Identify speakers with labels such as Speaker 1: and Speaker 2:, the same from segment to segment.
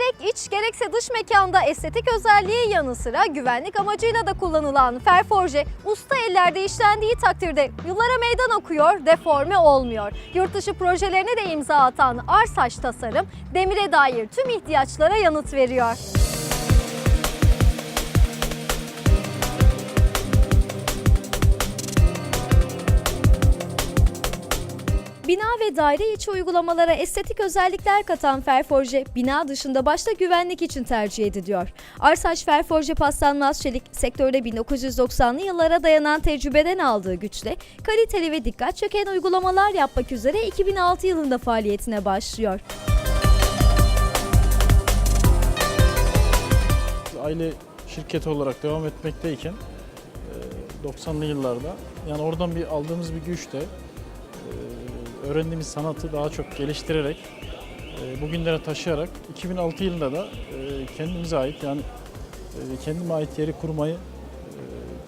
Speaker 1: Gerek iç gerekse dış mekanda estetik özelliği yanı sıra güvenlik amacıyla da kullanılan ferforje usta ellerde işlendiği takdirde yıllara meydan okuyor, deforme olmuyor. Yurt dışı projelerine de imza atan Arsaç Tasarım demire dair tüm ihtiyaçlara yanıt veriyor. Bina ve daire içi uygulamalara estetik özellikler katan Ferforje, bina dışında başta güvenlik için tercih ediliyor. Arsaç Ferforje paslanmaz çelik, sektörde 1990'lı yıllara dayanan tecrübeden aldığı güçle kaliteli ve dikkat çeken uygulamalar yapmak üzere 2006 yılında faaliyetine başlıyor.
Speaker 2: aile şirketi olarak devam etmekteyken e, 90'lı yıllarda yani oradan bir aldığımız bir güçle e, öğrendiğimiz sanatı daha çok geliştirerek e, bugünlere taşıyarak 2006 yılında da e, kendimize ait yani e, kendime ait yeri kurmayı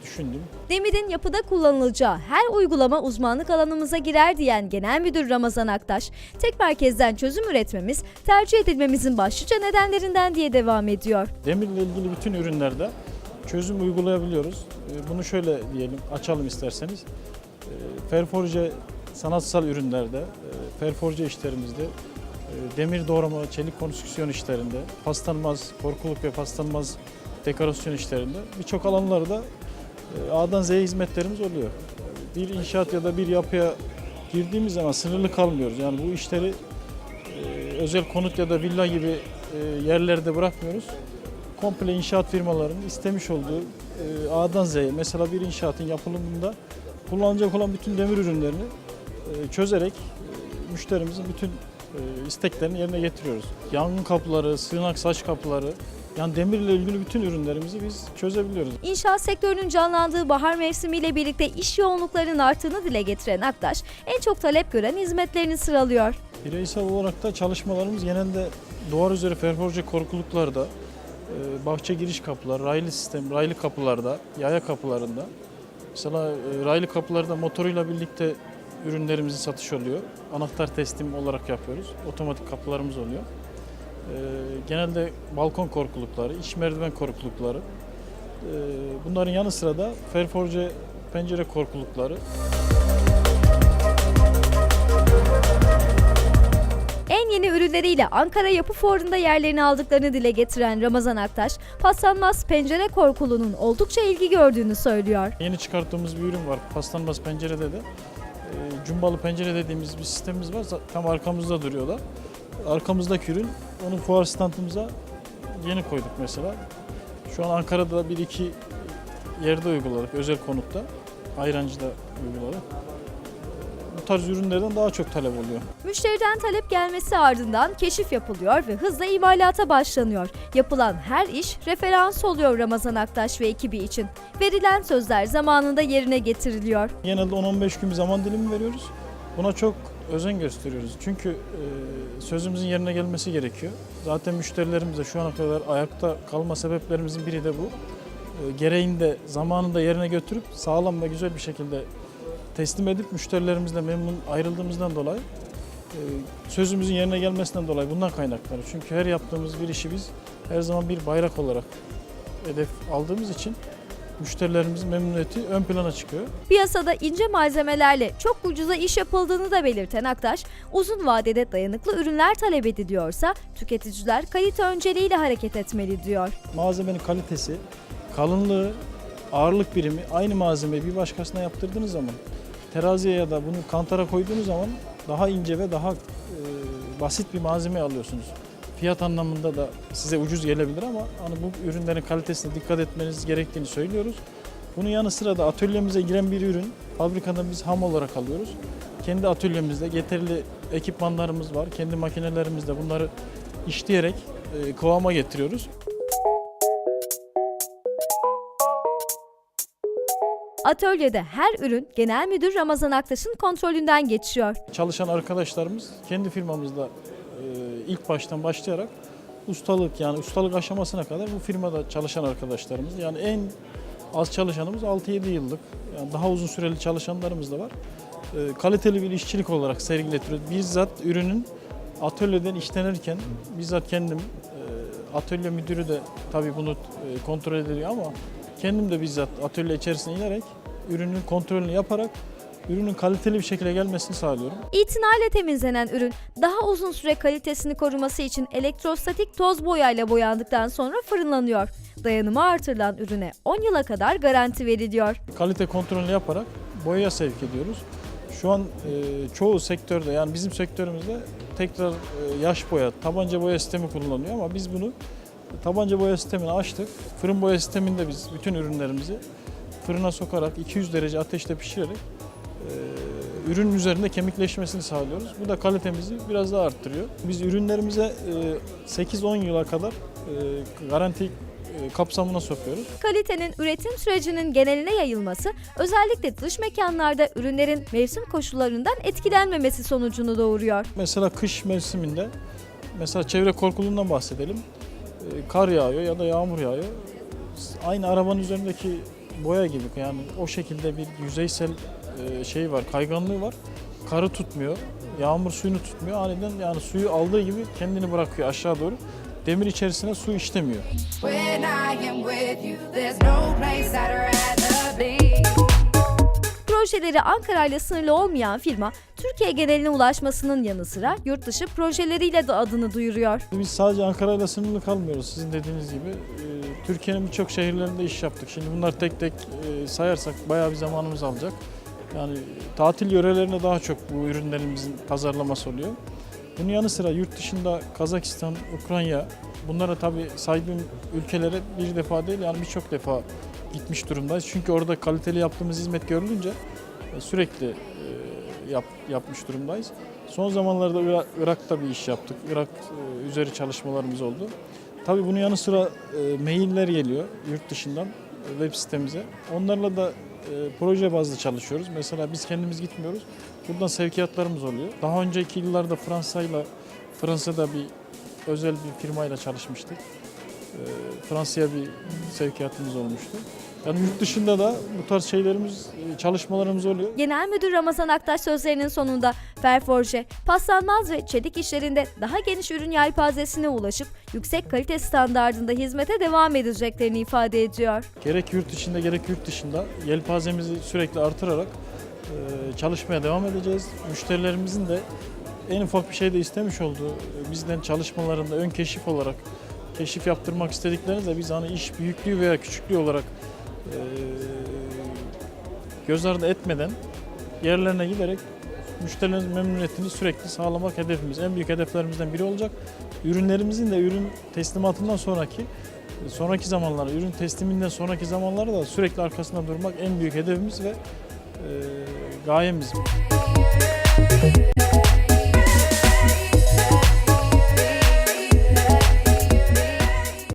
Speaker 2: düşündüm.
Speaker 1: Demirin yapıda kullanılacağı her uygulama uzmanlık alanımıza girer diyen Genel Müdür Ramazan Aktaş, tek merkezden çözüm üretmemiz tercih edilmemizin başlıca nedenlerinden diye devam ediyor.
Speaker 2: Demirle ilgili bütün ürünlerde çözüm uygulayabiliyoruz. Bunu şöyle diyelim, açalım isterseniz. Ferforje sanatsal ürünlerde, e, ferforje işlerimizde, e, demir doğrama, çelik konstrüksiyon işlerinde, paslanmaz, korkuluk ve paslanmaz dekorasyon işlerinde birçok alanlarda e, A'dan Z'ye hizmetlerimiz oluyor. Bir inşaat ya da bir yapıya girdiğimiz zaman sınırlı kalmıyoruz. Yani bu işleri özel konut ya da villa gibi yerlerde bırakmıyoruz. Komple inşaat firmalarının istemiş olduğu A'dan Z'ye mesela bir inşaatın yapılımında kullanılacak olan bütün demir ürünlerini çözerek e, müşterimizin bütün e, isteklerini yerine getiriyoruz. Yangın kapıları, sığınak saç kapıları, yani demirle ilgili bütün ürünlerimizi biz çözebiliyoruz.
Speaker 1: İnşaat sektörünün canlandığı bahar mevsimiyle birlikte iş yoğunluklarının arttığını dile getiren Aktaş, en çok talep gören hizmetlerini sıralıyor.
Speaker 2: Bireysel olarak da çalışmalarımız genelde duvar üzeri ferforje korkuluklarda, e, bahçe giriş kapılar, raylı sistem, raylı kapılarda, yaya kapılarında. Mesela e, raylı kapılarda motoruyla birlikte ürünlerimizin satış oluyor. Anahtar teslim olarak yapıyoruz. Otomatik kapılarımız oluyor. E, Genelde balkon korkulukları, iç merdiven korkulukları. E, Bunların yanı sıra da ferforje pencere korkulukları,
Speaker 1: En yeni ürünleriyle Ankara Yapı Fuarı'nda yerlerini aldıklarını dile getiren Ramazan Aktaş, paslanmaz pencere korkulunun oldukça ilgi gördüğünü söylüyor.
Speaker 2: Yeni çıkarttığımız bir ürün var. Paslanmaz pencerede de. E, cumbalı pencere dediğimiz bir sistemimiz var. Tam arkamızda duruyorlar. Arkamızdaki ürün onu fuar standımıza yeni koyduk mesela. Şu an Ankara'da bir iki yerde uyguladık. Özel konutta. Ayrancı'da uyguladık. Bu tarz ürünlerden daha çok talep oluyor.
Speaker 1: Müşteriden talep gelmesi ardından keşif yapılıyor ve hızla imalata başlanıyor. Yapılan her iş referans oluyor Ramazan Aktaş ve ekibi için. Verilen sözler zamanında yerine getiriliyor.
Speaker 2: Genelde 10-15 gün bir zaman dilimi veriyoruz. Buna çok özen gösteriyoruz. Çünkü e, sözümüzün yerine gelmesi gerekiyor. Zaten müşterilerimiz de şu ana kadar ayakta kalma sebeplerimizin biri de bu. E, gereğini de zamanında yerine götürüp sağlam ve güzel bir şekilde teslim edip müşterilerimizle memnun ayrıldığımızdan dolayı e, sözümüzün yerine gelmesinden dolayı bundan kaynaklanıyor. Çünkü her yaptığımız bir işi biz her zaman bir bayrak olarak hedef aldığımız için müşterilerimizin memnuniyeti ön plana çıkıyor.
Speaker 1: Piyasada ince malzemelerle çok ucuza iş yapıldığını da belirten Aktaş, uzun vadede dayanıklı ürünler talep ediliyorsa tüketiciler kalite önceliğiyle hareket etmeli diyor.
Speaker 2: malzemenin kalitesi, kalınlığı, ağırlık birimi aynı malzemeyi bir başkasına yaptırdığınız zaman teraziye ya da bunu kantara koyduğunuz zaman daha ince ve daha e, basit bir malzeme alıyorsunuz. Fiyat anlamında da size ucuz gelebilir ama hani bu ürünlerin kalitesine dikkat etmeniz gerektiğini söylüyoruz. Bunun yanı sıra da atölyemize giren bir ürün fabrikadan biz ham olarak alıyoruz. Kendi atölyemizde yeterli ekipmanlarımız var. Kendi makinelerimizde bunları işleyerek e, kıvama getiriyoruz.
Speaker 1: Atölyede her ürün Genel Müdür Ramazan Aktaş'ın kontrolünden geçiyor.
Speaker 2: Çalışan arkadaşlarımız kendi firmamızda e, ilk baştan başlayarak ustalık yani ustalık aşamasına kadar bu firmada çalışan arkadaşlarımız. Yani en az çalışanımız 6-7 yıllık. Yani daha uzun süreli çalışanlarımız da var. E, kaliteli bir işçilik olarak sergiletiyoruz. Bizzat ürünün atölyeden işlenirken bizzat kendim e, Atölye müdürü de tabii bunu kontrol ediyor ama kendim de bizzat atölye içerisine inerek ürünün kontrolünü yaparak ürünün kaliteli bir şekilde gelmesini sağlıyorum.
Speaker 1: İtinayla temizlenen ürün daha uzun süre kalitesini koruması için elektrostatik toz boyayla boyandıktan sonra fırınlanıyor. Dayanımı artırılan ürüne 10 yıla kadar garanti veriliyor.
Speaker 2: Kalite kontrolünü yaparak boyaya sevk ediyoruz. Şu an e, çoğu sektörde yani bizim sektörümüzde tekrar e, yaş boya, tabanca boya sistemi kullanılıyor ama biz bunu tabanca boya sistemini açtık. Fırın boya sisteminde biz bütün ürünlerimizi fırına sokarak 200 derece ateşte pişirerek e, ürünün üzerinde kemikleşmesini sağlıyoruz. Bu da kalitemizi biraz daha arttırıyor. Biz ürünlerimize e, 8-10 yıla kadar e, garanti kapsamına sokuyoruz.
Speaker 1: Kalitenin üretim sürecinin geneline yayılması özellikle dış mekanlarda ürünlerin mevsim koşullarından etkilenmemesi sonucunu doğuruyor.
Speaker 2: Mesela kış mevsiminde, mesela çevre korkuluğundan bahsedelim. Ee, Kar yağıyor ya da yağmur yağıyor. Aynı arabanın üzerindeki boya gibi yani o şekilde bir yüzeysel e, şey var, kayganlığı var. Karı tutmuyor, yağmur suyunu tutmuyor. Aniden yani suyu aldığı gibi kendini bırakıyor aşağı doğru. Demir içerisine su işlemiyor.
Speaker 1: Projeleri Ankara ile sınırlı olmayan firma, Türkiye geneline ulaşmasının yanı sıra yurt dışı projeleriyle de adını duyuruyor.
Speaker 2: Biz sadece Ankara ile sınırlı kalmıyoruz sizin dediğiniz gibi. Ee, Türkiye'nin birçok şehirlerinde iş yaptık. Şimdi bunlar tek tek e, sayarsak bayağı bir zamanımız alacak. Yani tatil yörelerine daha çok bu ürünlerimizin pazarlaması oluyor. Bunun yanı sıra yurt dışında Kazakistan, Ukrayna bunlara tabii saydığım ülkelere bir defa değil yani birçok defa gitmiş durumdayız. Çünkü orada kaliteli yaptığımız hizmet görülünce e, sürekli e, yap, yapmış durumdayız. Son zamanlarda Irak- Irak'ta bir iş yaptık. Irak e, üzeri çalışmalarımız oldu. Tabii bunun yanı sıra e, mailler geliyor yurt dışından web sitemize. Onlarla da proje bazlı çalışıyoruz. Mesela biz kendimiz gitmiyoruz. Buradan sevkiyatlarımız oluyor. Daha önceki yıllarda Fransa'yla Fransa'da bir özel bir firmayla çalışmıştık. Fransa'ya bir sevkiyatımız olmuştu. Yani yurt dışında da bu tarz şeylerimiz, çalışmalarımız oluyor.
Speaker 1: Genel Müdür Ramazan Aktaş sözlerinin sonunda Ferforje, paslanmaz ve çelik işlerinde daha geniş ürün yelpazesine ulaşıp yüksek kalite standardında hizmete devam edeceklerini ifade ediyor.
Speaker 2: Gerek yurt içinde gerek yurt dışında yelpazemizi sürekli artırarak e, çalışmaya devam edeceğiz. Müşterilerimizin de en ufak bir şey de istemiş olduğu e, bizden çalışmalarında ön keşif olarak keşif yaptırmak istediklerinde de biz hani iş büyüklüğü veya küçüklüğü olarak göz ardı etmeden yerlerine giderek müşterilerimizin memnuniyetini sürekli sağlamak hedefimiz. En büyük hedeflerimizden biri olacak. Ürünlerimizin de ürün teslimatından sonraki sonraki zamanlarda, ürün tesliminden sonraki zamanlarda da sürekli arkasında durmak en büyük hedefimiz ve e, gayemiz.
Speaker 3: Yeah.